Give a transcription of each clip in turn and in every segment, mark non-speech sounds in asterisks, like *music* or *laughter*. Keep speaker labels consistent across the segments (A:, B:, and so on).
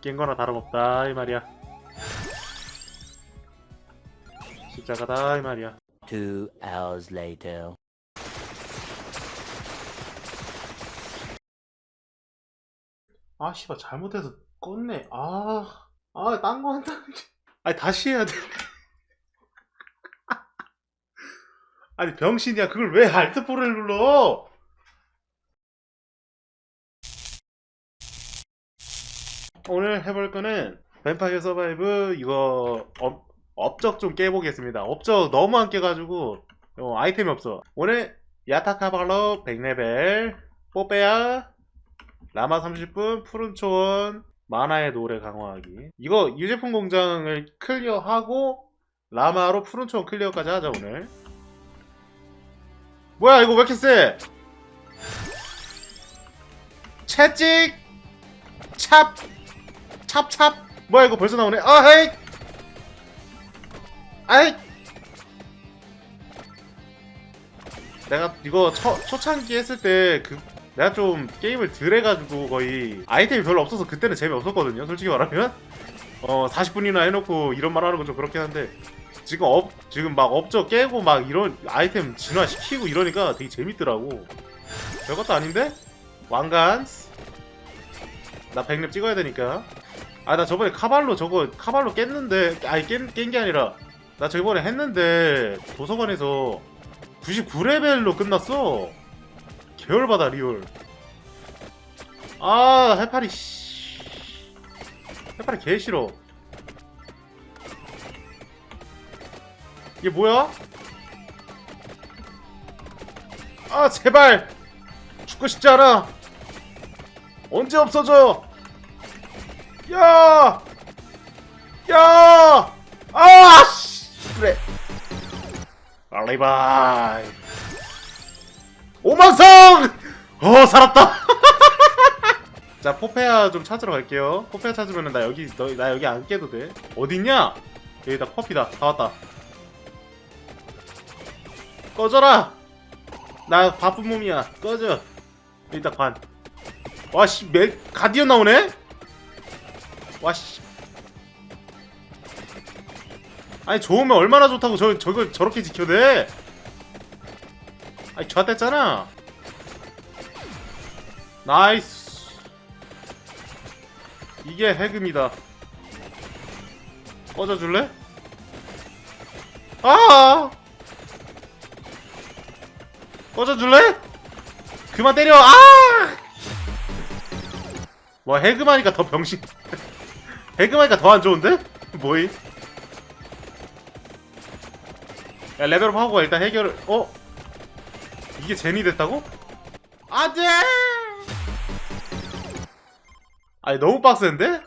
A: 깬 거나 다름없다 이 말이야. 십자가다 이 말이야.
B: Two hours later.
A: 아 씨발 잘못해서 껐네. 아아딴 거 한다는데 *laughs* 아니 다시 해야 돼. *laughs* 아니 병신이야. 그걸 왜 알트 포를 눌러 오늘 해볼 거는 뱀파이어 서바이브 이거 업, 업적 좀 깨보겠습니다. 업적 너무 안 깨가지고 어, 아이템이 없어. 오늘 야타카발로 100레벨 뽀빼야 라마 30분 푸른 초원 만화의 노래 강화하기. 이거 유제품 공장을 클리어하고 라마로 푸른 초원 클리어까지 하자 오늘. 뭐야 이거 왜 이렇게 세? 채찍! 찹 찹찹. 뭐야 이거 벌써 나오네. 아 헤이! 아이! 내가 이거 초, 초창기 했을 때 그 내가 좀 게임을 덜 해가지고 거의 아이템이 별로 없어서 그때는 재미없었거든요 솔직히 말하면. 어 40분이나 해놓고 이런 말 하는 건 좀 그렇긴 한데 지금 업 지금 막 업적 깨고 막 이런 아이템 진화시키고 이러니까 되게 재밌더라고. 별것도 아닌데? 왕관 나 100렙 찍어야 되니까 아 나 저번에 카발로 저거 카발로 깼는데 아니 깬 게 아니라 나 저번에 했는데 도서관에서 99레벨로 끝났어. 계열받아 리얼. 아 해파리 씨. 해파리 개 싫어. 이게 뭐야? 아 제발! 죽고 싶지 않아! 언제 없어져 야! 야! 아! 씨! 그래 알리바이 오망성! 어 살았다 *laughs* 자 포페아 좀 찾으러 갈게요 포페아 찾으면은 나 여기 너, 나 여기 안 깨도 돼 어딨냐? 여기다 커피다 다 왔다 꺼져라 나 바쁜 몸이야 꺼져 일단 관 와씨 매 가디언 나오네? 와씨. 아니 좋으면 얼마나 좋다고 저 저걸 저렇게 지켜대 아니 좋았댔잖아. 나이스. 이게 해금이다. 꺼져줄래? 아! 꺼져줄래? 그만 때려! 아! 와 해금하니까 더 병신 *laughs* 해금하니까 더 안 좋은데? 뭐이? 야 레벨업 하고 일단 해결을 어? 이게 제니 됐다고? 안돼! 아니 너무 빡센데?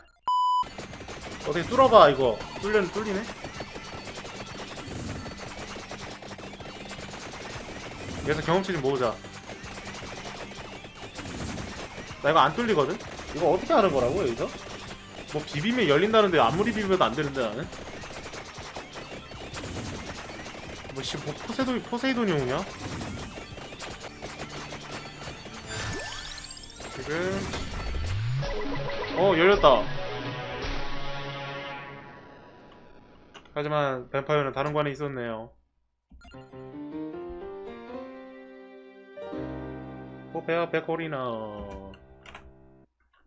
A: 어떻게 뚫어봐 이거 뚫려는 뚫리네 여기서 경험치 좀 모으자 나 이거 안 뚫리거든? 이거 어떻게 하는 거라고 여기서? 뭐 비비면 열린다는데 아무리 비비면도 안 되는데 나는 뭐 씨 뭐 포세돈 포세이돈이 오냐? 지금 어 열렸다. 하지만 뱀파이어는 다른 관에 있었네요. 포페아 베코리나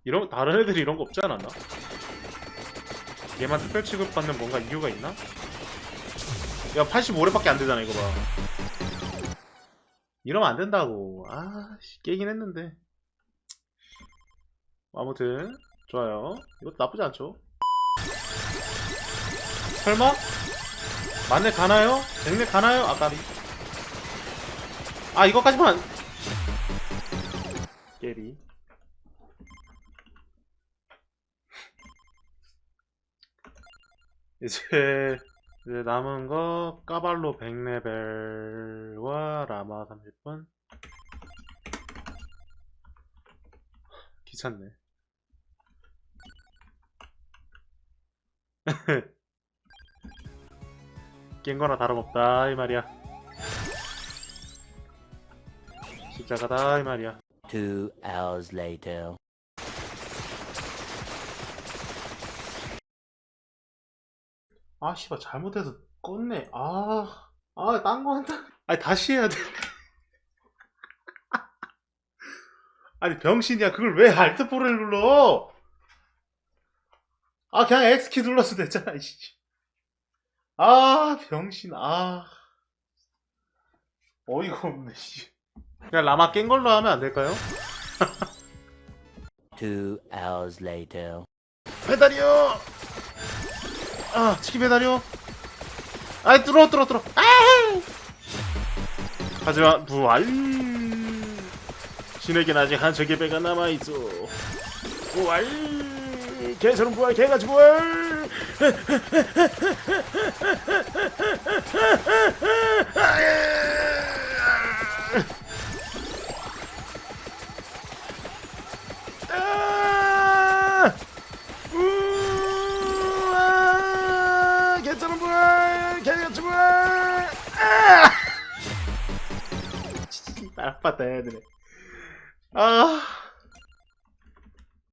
A: 이런 다른 애들이 이런 거 없지 않았나? 얘만 특별 취급받는 뭔가 이유가 있나? 야 85렙밖에 안 되잖아 이거 봐. 이러면 안 된다고. 아, 씨, 깨긴 했는데. 아무튼 좋아요. 이것도 나쁘지 않죠. 설마? 만렙 가나요? 백렙 가나요? 아까비. 아 이거까지만. 깨비. 이제 이제 남은 거 까발로 100레벨과 라마 30분. 귀찮네. *laughs* 깬 거나 다름없다 이 말이야. 십자가다 이 말이야.
B: Two hours later.
A: 아 씨발 잘못해서 껐네. 아 아 딴 거 한다. *laughs* 아니 다시 해야 돼. *laughs* 아니 병신이야. 그걸 왜 알트포를 눌러? 아 그냥 X키 눌렀어도 됐잖아 이씨. 아 병신 아. 어이가 없네 씨. 그냥 라마 깬 걸로 하면 안 될까요?
B: Two hours later.
A: 배달이요 아 치킨 배달이요? 아이 뚫어 뚫어 뚫어. 아 하지만 부활. 신에겐 아직 한 척의 배가 남아있어. 부활. 개처럼 부활 개같이 부활 *laughs* Patético. Né? Ah.